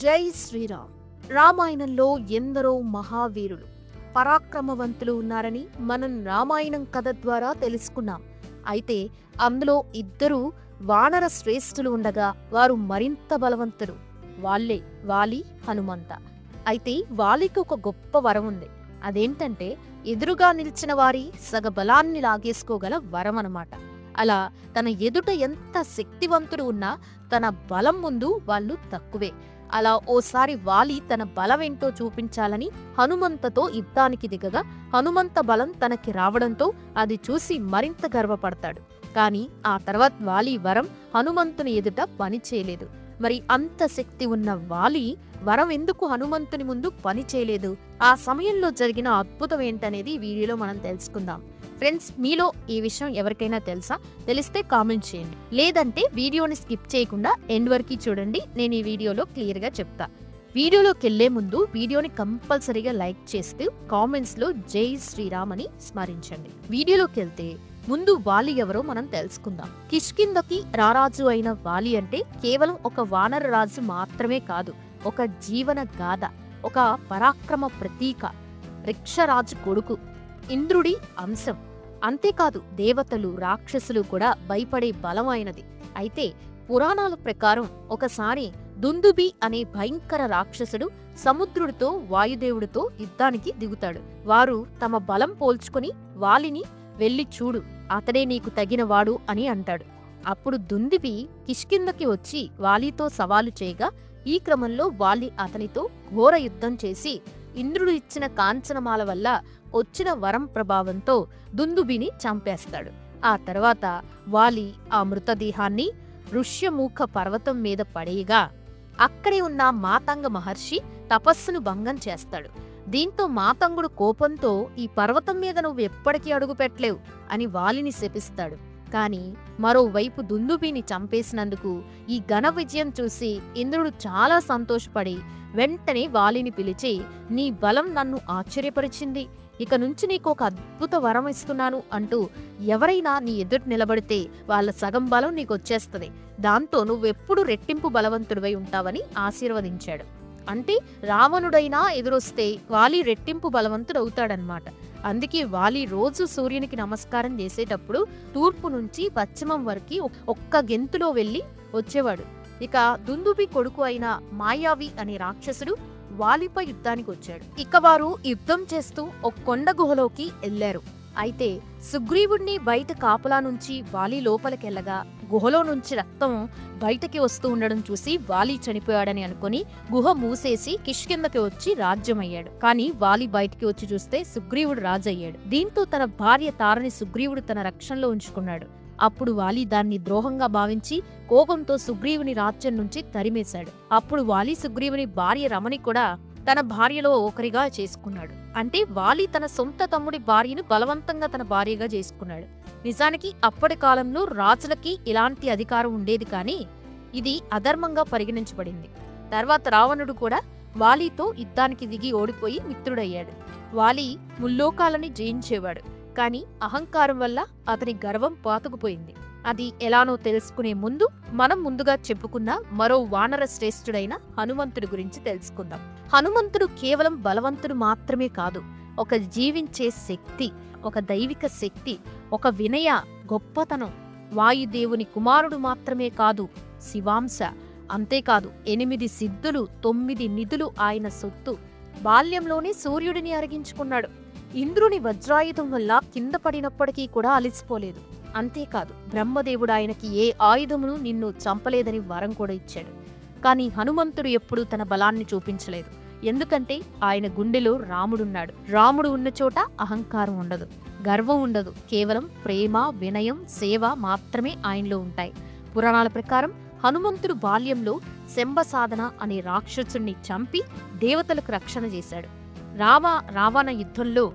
జై శ్రీరామ్. రామాయణంలో ఎందరో మహావీరులు పరాక్రమవంతులు ఉన్నారని మనం రామాయణం కథ ద్వారా తెలుసుకున్నాం. అయితే అందులో ఇద్దరు వానర శ్రేష్ఠులు ఉండగా వారు మరింత బలవంతులు. వాళ్ళే వాలి హనుమంత. అయితే వాలికి ఒక గొప్ప వరం ఉంది. అదేంటంటే ఎదురుగా నిలిచిన వారి సగ బలాన్ని లాగేసుకోగల వరం అనమాట అలా తన ఎదుట ఎంత శక్తివంతుడు ఉన్నా తన బలం ముందు వాళ్ళు తక్కువే. అలా ఓసారి వాలి తన బలమేంటో చూపించాలని హనుమంతతో యుద్ధానికి దిగగా హనుమంత బలం తనకి రావడంతో అది చూసి మరింత గర్వపడతాడు. కానీ ఆ తర్వాత వాలి వరం హనుమంతుని ఎదుట పని చేయలేదు. మరి అంత శక్తి ఉన్న వాలి వరం ఎందుకు హనుమంతుని ముందు పని చేయలేదు? ఆ సమయంలో జరిగిన అద్భుతం ఏంటనేది వీడియోలో మనం తెలుసుకుందాం. ఫ్రెండ్స్ మీలో ఈ విషయం ఎవరికైనా తెలుసా? తెలిస్తే కామెంట్ చేయండి. లేదంటే వీడియోని స్కిప్ చేయకుండా ఎండ్ వరకు చూడండి. నేను ఈ వీడియోలో క్లియర్గా చెప్తా. వీడియోలోకి వెళ్ళే ముందు వీడియోని కంపల్సరీగా లైక్ చేస్తూ కామెంట్స్లో జై శ్రీరామ్ అని స్మరించండి. వీడియోలోకి వెళ్తే ముందు వాలి ఎవరో మనం తెలుసుకుందాం. కిష్కిందకి రారాజు అయిన వాలి అంటే కేవలం ఒక వానర రాజు మాత్రమే కాదు ఒక జీవన గాథ ఒక పరాక్రమ ప్రతీక రిక్షరాజు కొడుకు ఇంద్రుడి అంశం. అంతేకాదు దేవతలు రాక్షసులు కూడా భయపడే బలమైనది. అయితే పురాణాల ప్రకారం ఒకసారి దుందుబి అనే భయంకర రాక్షసుడు సముద్రుడితో వాయుదేవుడితో యుద్ధానికి దిగుతాడు. వారు తమ బలం పోల్చుకుని వాలిని వెళ్ళి చూడు అతడే నీకు తగినవాడు అని అంటాడు. అప్పుడు దుందిబి కిష్కిందకి వచ్చి వాలితో సవాలు చేయగా ఈ క్రమంలో వాలి అతనితో ఘోర యుద్ధం చేసి ఇంద్రుడు ఇచ్చిన కాంచనమాల వల్ల వచ్చిన వరం ప్రభావంతో దుందుబిని చంపేస్తాడు. ఆ తర్వాత వాలి ఆ మృతదేహాన్ని ఋష్యమూఖ పర్వతం మీద పడేయగా అక్కడే ఉన్న మాతంగ మహర్షి తపస్సును భంగం చేస్తాడు. దీంతో మాతంగుడు కోపంతో ఈ పర్వతం మీద నువ్వు ఎప్పటికీ అడుగు పెట్టలేవు అని వాలిని శపిస్తాడు. కానీ మరోవైపు దుందుబిని చంపేసినందుకు ఈ ఘన విజయం చూసి ఇంద్రుడు చాలా సంతోషపడి వెంటనే వాలిని పిలిచి నీ బలం నన్ను ఆశ్చర్యపరిచింది. ఇక నుంచి నీకు ఒక అద్భుత వరం ఇస్తున్నాను అంటూ ఎవరైనా నీ ఎదురు నిలబడితే వాళ్ళ సగం బలం నీకు వచ్చేస్తుంది దాంతో నువ్వెప్పుడు రెట్టింపు బలవంతుడివై ఉంటావని ఆశీర్వదించాడు. అంటే రావణుడైనా ఎదురొస్తే వాలి రెట్టింపు బలవంతుడవుతాడనమాట. అందుకే వాలి రోజు సూర్యునికి నమస్కారం చేసేటప్పుడు తూర్పు నుంచి పశ్చిమం వరకు ఒక్క గెంతులో వెళ్ళి వచ్చేవాడు. ఇక దుందుబి కొడుకు అయిన మాయావి అనే రాక్షసుడు వాలిపై యుద్ధానికి వచ్చాడు. ఇక వారు యుద్ధం చేస్తూ ఒక కొండ గుహలోకి వెళ్ళారు అయితే సుగ్రీవుణ్ణి బయట కాపలా నుంచి వాలి లోపలికెళ్ళగా గుహలో నుంచి రక్తం బయటకి వస్తూ ఉండడం చూసి వాలి చనిపోయాడని అనుకుని గుహ మూసేసి కిష్కిందకి వచ్చి రాజ్యమయ్యాడు. కానీ వాలి బయటికి వచ్చి చూస్తే సుగ్రీవుడు రాజయ్యాడు. దీంతో తన భార్య తారని సుగ్రీవుడు తన రక్షణలో ఉంచుకున్నాడు. అప్పుడు వాలి దాన్ని ద్రోహంగా భావించి కోపంతో సుగ్రీవుని రాజ్యం నుంచి తరిమేశాడు. అప్పుడు వాలి సుగ్రీవుని భార్య రమణి కూడా తన భార్యలో ఒకరిగా చేసుకున్నాడు. అంటే వాలి తన సొంత తమ్ముడి భార్యను బలవంతంగా తన భార్యగా చేసుకున్నాడు. నిజానికి అప్పటి కాలంలో రాజులకి ఇలాంటి అధికారం ఉండేది కానీ ఇది అధర్మంగా పరిగణించబడింది. తర్వాత రావణుడు కూడా వాలీతో యుద్ధానికి దిగి ఓడిపోయి మిత్రుడయ్యాడు. వాలి ముల్లోకాలని జయించేవాడు. కానీ అహంకారం వల్ల అతని గర్వం పాతుకుపోయింది. అది ఎలానో తెలుసుకునే ముందు మనం ముందుగా చెప్పుకున్న మరో వానర శ్రేష్ఠుడైన హనుమంతుడి గురించి తెలుసుకుందాం. హనుమంతుడు కేవలం బలవంతుడు మాత్రమే కాదు ఒక జీవించే శక్తి ఒక దైవిక శక్తి ఒక వినయ గొప్పతనం వాయుదేవుని కుమారుడు మాత్రమే కాదు శివాంశ. అంతేకాదు ఎనిమిది సిద్ధులు తొమ్మిది నిధులు ఆయన సొత్తు. బాల్యంలోనే సూర్యుడిని అరిగించుకున్నాడు. ఇంద్రుని వజ్రాయుధం వల్ల కింద పడినప్పటికీ కూడా అలిసిపోలేదు. అంతేకాదు బ్రహ్మదేవుడు ఆయనకి ఏ ఆయుధమును నిన్ను చంపలేదని వరం కూడా ఇచ్చాడు. కానీ హనుమంతుడు ఎప్పుడూ తన బలాన్ని చూపించలేదు. ఎందుకంటే ఆయన గుండెలో రాముడున్నాడు. రాముడు ఉన్న చోట అహంకారం ఉండదు. గర్వం ఉండదు. కేవలం ప్రేమ వినయం సేవ మాత్రమే ఆయనలో ఉంటాయి. పురాణాల ప్రకారం హనుమంతుడు బాల్యంలో శంభసాధన అనే రాక్షసుణ్ణి చంపి దేవతలకు రక్షణ చేశాడు. రామ రావణ యుద్ధంలో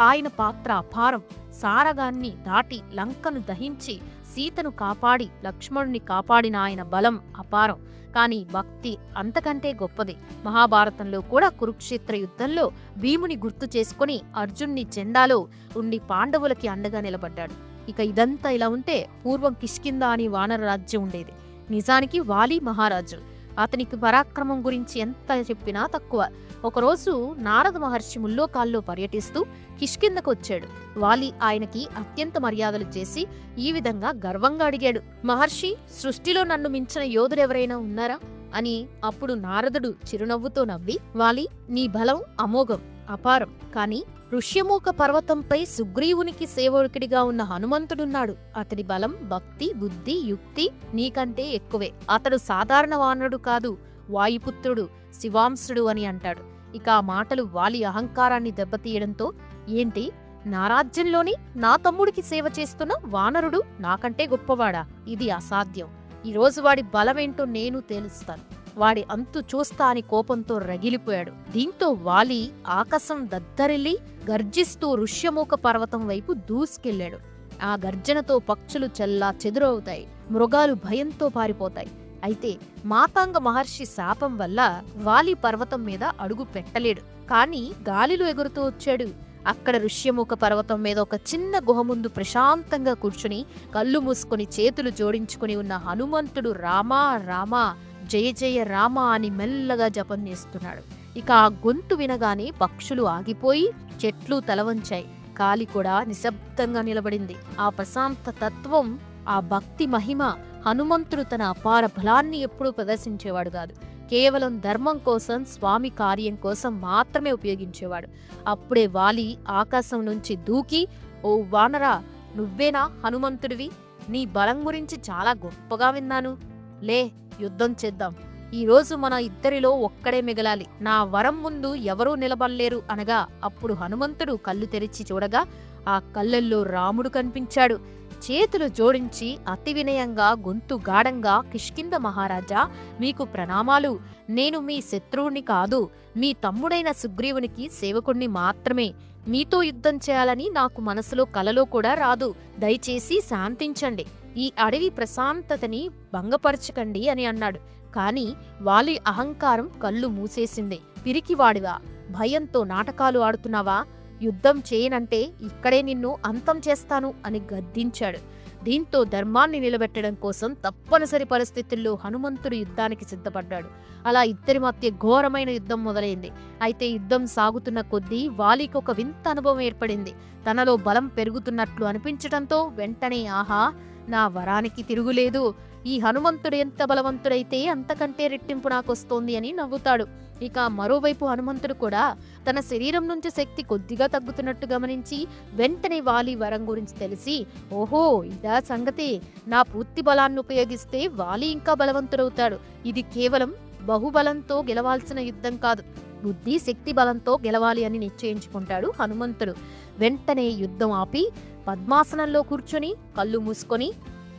ఆయన పాత్ర అపారం. సారగాన్ని దాటి లంకను దహించి సీతను కాపాడి లక్ష్మణుని కాపాడిన ఆయన బలం అపారం. కానీ భక్తి అంతకంటే గొప్పది. మహాభారతంలో కూడా కురుక్షేత్ర యుద్ధంలో భీముని గుర్తు చేసుకుని అర్జున్ని జెండాలో ఉండి పాండవులకి అండగా నిలబడ్డాడు. ఇక ఇదంతా ఇలా ఉంటే పూర్వం కిష్కింద అని వానర రాజ్యం ఉండేది. నిజానికి వాలి మహారాజు. అతనికి పరాక్రమం గురించి ఎంత చెప్పినా తక్కువ. ఒకరోజు నారద మహర్షి ముల్లోకాల్లో పర్యటిస్తూ కిష్కిందకు వచ్చాడు వాలి ఆయనకి అత్యంత మర్యాదలు చేసి ఈ విధంగా గర్వంగా అడిగాడు. మహర్షి సృష్టిలో నన్ను మించిన యోధుడెవరైనా ఉన్నారా? అని అప్పుడు నారదుడు చిరునవ్వుతో నవ్వి వాలి నీ బలం అమోఘం అపారం. కానీ ఋష్యమూక పర్వతంపై సుగ్రీవునికి సేవకుడిగా ఉన్న హనుమంతుడున్నాడు. అతడి బలం భక్తి బుద్ధి యుక్తి నీకంటే ఎక్కువే. అతడు సాధారణ వానరుడు కాదు వాయుపుత్రుడు శివాంశుడు అని అంటాడు. ఇక ఆ మాటలు వాలి అహంకారాన్ని దెబ్బతీయడంతో ఏంటి? నా రాజ్యంలోని నా తమ్ముడికి సేవ చేస్తున్న వానరుడు నాకంటే గొప్పవాడా? ఇది అసాధ్యం. ఈరోజు వాడి బలమేంటో నేను తేలుస్తాను. వాడి అంతు చూస్తా అని కోపంతో రగిలిపోయాడు. దీంతో వాలి ఆకాశం దద్దరిల్లి గర్జిస్తూ ఋష్యమూక పర్వతం వైపు దూసుకెళ్ళాడు ఆ గర్జనతో పక్షులు చల్లా చెదురవుతాయి. మృగాలు భయంతో పారిపోతాయి. అయితే మాతాంగ మహర్షి శాపం వల్ల వాలి పర్వతం మీద అడుగు పెట్టలేడు. కాని గాలిలో ఎగురుతూ వచ్చాడు. అక్కడ ఋష్యముఖ పర్వతం మీద ఒక చిన్న గుహ ముందు ప్రశాంతంగా కూర్చుని కళ్ళు మూసుకొని చేతులు జోడించుకుని ఉన్న హనుమంతుడు రామా రామా జయ జయ రామ అని మెల్లగా జపం చేస్తున్నాడు. ఇక ఆ గొంతు వినగానే పక్షులు ఆగిపోయి చెట్లు తలవంచాయి. కాలి కూడా నిశ్శబ్దంగా నిలబడింది. ఆ ప్రశాంత తత్వం ఆ భక్తి మహిమ హనుమంతుడు తన అపార బలాన్ని ఎప్పుడూ ప్రదర్శించేవాడు కాదు. కేవలం ధర్మం కోసం స్వామి కార్యం కోసం మాత్రమే ఉపయోగించేవాడు. అప్పుడే వాలి ఆకాశం నుంచి దూకి ఓ వానరా నువ్వేనా హనుమంతుడివి? నీ బలం గురించి చాలా గొప్పగా విన్నాను. లే యుద్ధం చేద్దాం. ఈరోజు మన ఇద్దరిలో ఒక్కడే మిగలాలి. నా వరం ముందు ఎవరూ నిలబడలేరు అనగా అప్పుడు హనుమంతుడు కళ్ళు తెరిచి చూడగా ఆ కళ్ళల్లో రాముడు కనిపించాడు. చేతులు జోడించి అతి వినయంగా గొంతు గాఢంగా కిష్కింద మహారాజా మీకు ప్రణామాలు. నేను మీ శత్రువుని కాదు మీ తమ్ముడైన సుగ్రీవునికి సేవకుణ్ణి మాత్రమే. మీతో యుద్ధం చేయాలని నాకు మనసులో కలలో కూడా రాదు. దయచేసి శాంతించండి. ఈ అడవి ప్రశాంతతని భంగపరచకండి అని అన్నాడు. కానీ వాలి అహంకారం కళ్ళు మూసేసింది. పిరికివాడివా? భయంతో నాటకాలు ఆడుతున్నావా? యుద్ధం చేయనంటే ఇక్కడే నిన్ను అంతం చేస్తాను అని గద్దించాడు. దీంతో ధర్మాన్ని నిలబెట్టడం కోసం తప్పనిసరి పరిస్థితుల్లో హనుమంతుడు యుద్ధానికి సిద్ధపడ్డాడు. అలా ఇద్దరి మధ్య ఘోరమైన యుద్ధం మొదలైంది. అయితే యుద్ధం సాగుతున్న కొద్దీ వాలికి ఒక వింత అనుభవం ఏర్పడింది. తనలో బలం పెరుగుతున్నట్లు అనిపించడంతో వెంటనే ఆహా నా వరానికి తిరుగులేదు. ఈ హనుమంతుడు ఎంత బలవంతుడైతే అంతకంటే రెట్టింపు నాకొస్తోంది అని నవ్వుతాడు. ఇక మరోవైపు హనుమంతుడు కూడా తన శరీరం నుంచి శక్తి కొద్దిగా తగ్గుతున్నట్టు గమనించి వెంటనే వాలి వరం గురించి తెలిసి ఓహో ఇదా సంగతి. నా పూర్తి బలాన్ని ఉపయోగిస్తే వాలి ఇంకా బలవంతుడవుతాడు. ఇది కేవలం బహుబలంతో గెలవాల్సిన యుద్ధం కాదు. బుద్ధి శక్తి బలంతో గెలవాలి అని నిశ్చయించుకుంటాడు హనుమంతుడు. వెంటనే యుద్ధం ఆపి పద్మాసనంలో కూర్చొని కళ్ళు మూసుకొని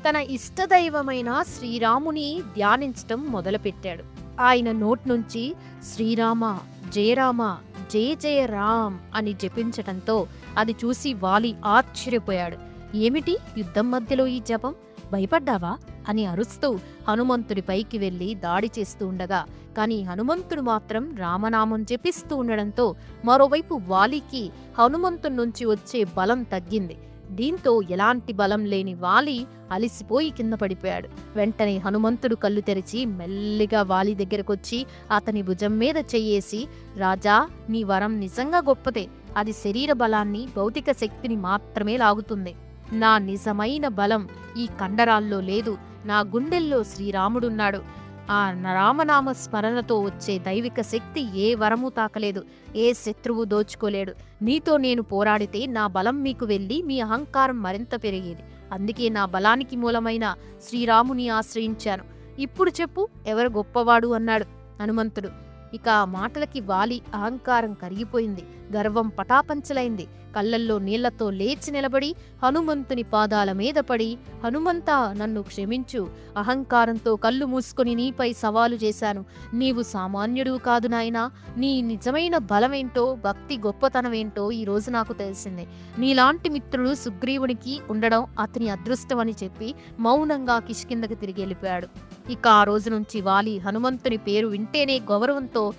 తన ఇష్టదైవమైన శ్రీరాముని ధ్యానించటం మొదలుపెట్టాడు. ఆయన నోట్ నుంచి శ్రీరామ జయరామ జయ జయ రామ్ అని జపించటంతో అది చూసి వాలి ఆశ్చర్యపోయాడు. ఏమిటి యుద్ధం మధ్యలో ఈ జపం? భయపడ్డావా? అని అరుస్తూ హనుమంతుడి పైకి వెళ్ళి దాడి చేస్తూ ఉండగా కానీ హనుమంతుడు మాత్రం రామనామం జపిస్తూ ఉండడంతో మరోవైపు వాలికి హనుమంతుడి నుంచి వచ్చే బలం తగ్గింది. దీంతో ఎలాంటి బలం లేని వాలి అలిసిపోయి కింద పడిపోయాడు. వెంటనే హనుమంతుడు కళ్ళు తెరిచి మెల్లిగా వాలి దగ్గరకొచ్చి అతని భుజం మీద చెయ్యేసి రాజా నీ వరం నిజంగా గొప్పదే. అది శరీర బలాన్ని భౌతిక శక్తిని మాత్రమే లాగుతుంది. నా నిజమైన బలం ఈ కండరాల్లో లేదు. నా గుండెల్లో శ్రీరాముడున్నాడు. ఆ రామనామ స్మరణతో వచ్చే దైవిక శక్తి ఏ వరము తాకలేదు ఏ శత్రువు దోచుకోలేడు. నీతో నేను పోరాడితే నా బలం మీకు వెళ్ళి మీ అహంకారం మరింత పెరిగేది. అందుకే నా బలానికి మూలమైన శ్రీరాముని ఆశ్రయించాను. ఇప్పుడు చెప్పు ఎవరు గొప్పవాడు? అన్నాడు హనుమంతుడు. ఇక ఆ మాటలకి వాలి అహంకారం కరిగిపోయింది. గర్వం పటాపంచలైంది. కళ్ళల్లో నీళ్ళతో లేచి నిలబడి హనుమంతుని పాదాల మీద పడి హనుమంతా నన్ను క్షమించు. అహంకారంతో కళ్ళు మూసుకొని నీపై సవాలు చేశాను. నీవు సామాన్యుడు కాదు నాయనా. నీ నిజమైన బలమేంటో భక్తి గొప్పతనమేంటో ఈ రోజు నాకు తెలిసింది. నీలాంటి మిత్రుడు సుగ్రీవునికి ఉండడం అతని అదృష్టం అని చెప్పి మౌనంగా కిష్కిందకి తిరిగి వెళ్ళిపోయాడు. ఇక ఆ రోజు నుంచి వాలి హనుమంతుని పేరు వింటేనే గౌరవంతో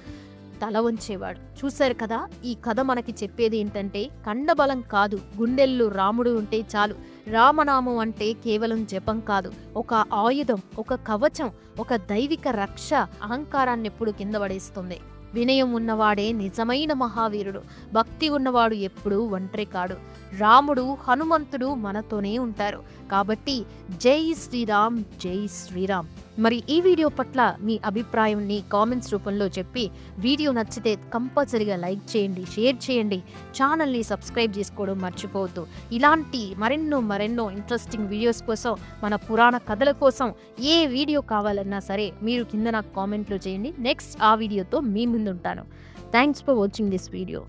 తల వంచేవాడు. చూశారు కదా ఈ కథ మనకి చెప్పేది ఏంటంటే కండబలం కాదు గుండెల్లో రాముడు ఉంటే చాలు. రామనామం అంటే కేవలం జపం కాదు. ఒక ఆయుధం ఒక కవచం ఒక దైవిక రక్ష అహంకారాన్ని ఎప్పుడు కింద పడేస్తుంది. వినయం ఉన్నవాడే నిజమైన మహావీరుడు. భక్తి ఉన్నవాడు ఎప్పుడూ ఒంటరి కాడు. రాముడు హనుమంతుడు మనతోనే ఉంటారు. కాబట్టి జై శ్రీరామ్ జై శ్రీరామ్. మరి ఈ వీడియో పట్ల మీ అభిప్రాయంని కామెంట్స్ రూపంలో చెప్పి వీడియో నచ్చితే కంపల్సరిగా లైక్ చేయండి షేర్ చేయండి ఛానల్ని సబ్స్క్రైబ్ చేసుకోవడం మర్చిపోవద్దు. ఇలాంటి మరెన్నో మరెన్నో ఇంట్రెస్టింగ్ వీడియోస్ కోసం మన పురాణ కథల కోసం ఏ వీడియో కావాలన్నా సరే మీరు కింద నాకు కామెంట్లో చేయండి. నెక్స్ట్ ఆ వీడియోతో మీ ముందుంటాను. Thanks for watching this video